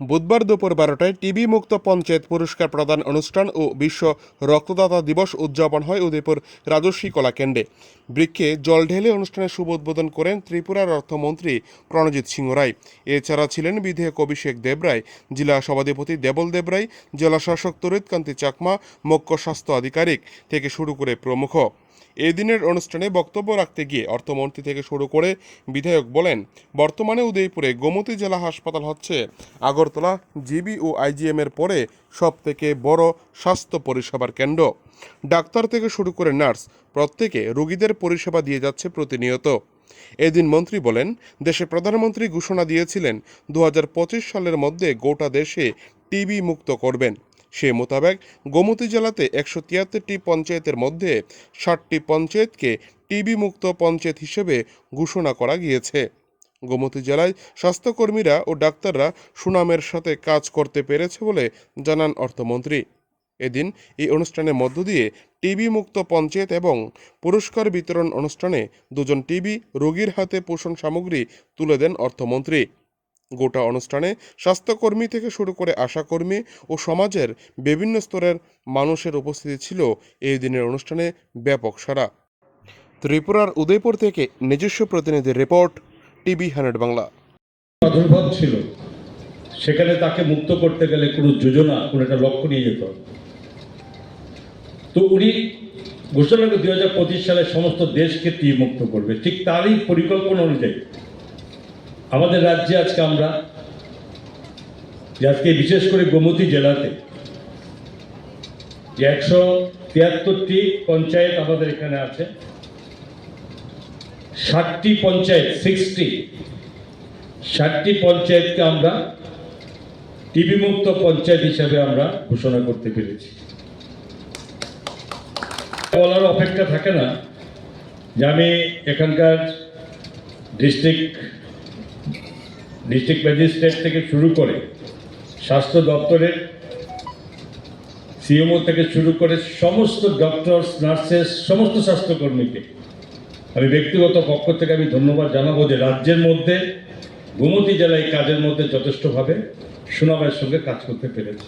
বুধবার দুপুর বারোটায় টিবি মুক্ত পঞ্চায়েত পুরস্কার প্রদান অনুষ্ঠান ও বিশ্ব রক্তদাতা দিবস উদযাপন হয় উদয়পুর রাজস্বী কলা কেন্দ্রে। বৃক্ষে জল ঢেলে অনুষ্ঠানের শুভ উদ্বোধন করেন ত্রিপুরার অর্থমন্ত্রী প্রণজিৎ সিংহ রায়। এছাড়া ছিলেন বিধায়ক অভিষেক দেবরায় জেলা সভাধিপতি দেবল দেবরায় জেলা শাসক তরিতকান্তি চাকমা, মুখ্য স্বাস্থ্য আধিকারিক থেকে শুরু করে প্রমুখ। এই দিনের অনুষ্ঠানে বক্তব্য রাখতে গিয়ে অর্থমন্ত্রী থেকে শুরু করে বিধায়ক বলেন, বর্তমানে উদয়পুরে গোমতী জেলা হাসপাতাল হচ্ছে। আগরতলা জিবি ও আইজিএম এর পরে সব থেকে বড় স্বাস্থ্য পরিষেবার কেন্দ্র। ডাক্তার থেকে শুরু করে নার্স প্রত্যেকে রোগীদের পরিষেবা দিয়ে যাচ্ছে প্রতিনিয়ত। এদিন মন্ত্রী বলেন, দেশে প্রধানমন্ত্রী ঘোষণা দিয়েছিলেন দু হাজার পঁচিশ সালের মধ্যে গোটা দেশে টিবি মুক্ত করবেন। সে মোতাবেক গোমতী জেলাতে একশো তিয়াত্তরটি পঞ্চায়েতের মধ্যে ষাটটি পঞ্চায়েতকে টিবি মুক্ত পঞ্চায়েত হিসেবে ঘোষণা করা গিয়েছে। গোমতী জেলায় স্বাস্থ্যকর্মীরা ও ডাক্তাররা সুনামের সাথে কাজ করতে পেরেছে বলে জানান অর্থমন্ত্রী। এদিন এই অনুষ্ঠানের মধ্য দিয়ে টিবি মুক্ত পঞ্চায়েত এবং পুরস্কার বিতরণ অনুষ্ঠানে দুজন টিবি রোগীর হাতে পোষণ সামগ্রী তুলে দেন অর্থমন্ত্রী। গোটা অনুষ্ঠানে স্বাস্থ্যকর্মী থেকে শুরু করে আশাকর্মী ও সমাজের বিভিন্ন স্তরের মানুষের উপস্থিতি ছিল এই দিনের অনুষ্ঠানে ব্যাপক সারা ত্রিপুরার উদয়পুর থেকে নিজস্ব প্রতিনিধির রিপোর্ট, টিভি হান্ড্রেড বাংলা। প্রাদুর্ভাব ছিল। সেখানে তাকে মুক্ত করতে গেলে কোনো যোজনা, কোনো একটা লক্ষ্য নিয়ে যেত। তো উনি ঘোষণা হাজার পঁচিশ সালে সমস্ত দেশকে টি মুক্ত করবে। ঠিক তারই পরিকল্পনা অনুযায়ী আমাদের রাজ্যে আজকে আমরা, আজকে বিশেষ করে গোমতী জেলাতে যে একশো তিয়াত্তরটি পঞ্চায়েত আমাদের এখানে আছে, ষাটটি পঞ্চায়েত সিক্সটি ষাটটি পঞ্চায়েতকে আমরা টিবি মুক্ত পঞ্চায়েত হিসাবে আমরা ঘোষণা করতে পেরেছি। বলার অপেক্ষা থাকে না যে আমি এখানকার ডিস্ট্রিক্ট ডিস্ট্রিক্ট ম্যাজিস্ট্রেট থেকে শুরু করে স্বাস্থ্য দপ্তরের সিএমও থেকে শুরু করে সমস্ত ডক্টরস, নার্সেস, সমস্ত স্বাস্থ্যকর্মীকে আমি ব্যক্তিগত পক্ষ থেকে আমি ধন্যবাদ জানাব যে রাজ্যের মধ্যে, গোমতী জেলায় কাজের মধ্যে যথেষ্টভাবে সুনামের সঙ্গে কাজ করতে পেরেছে।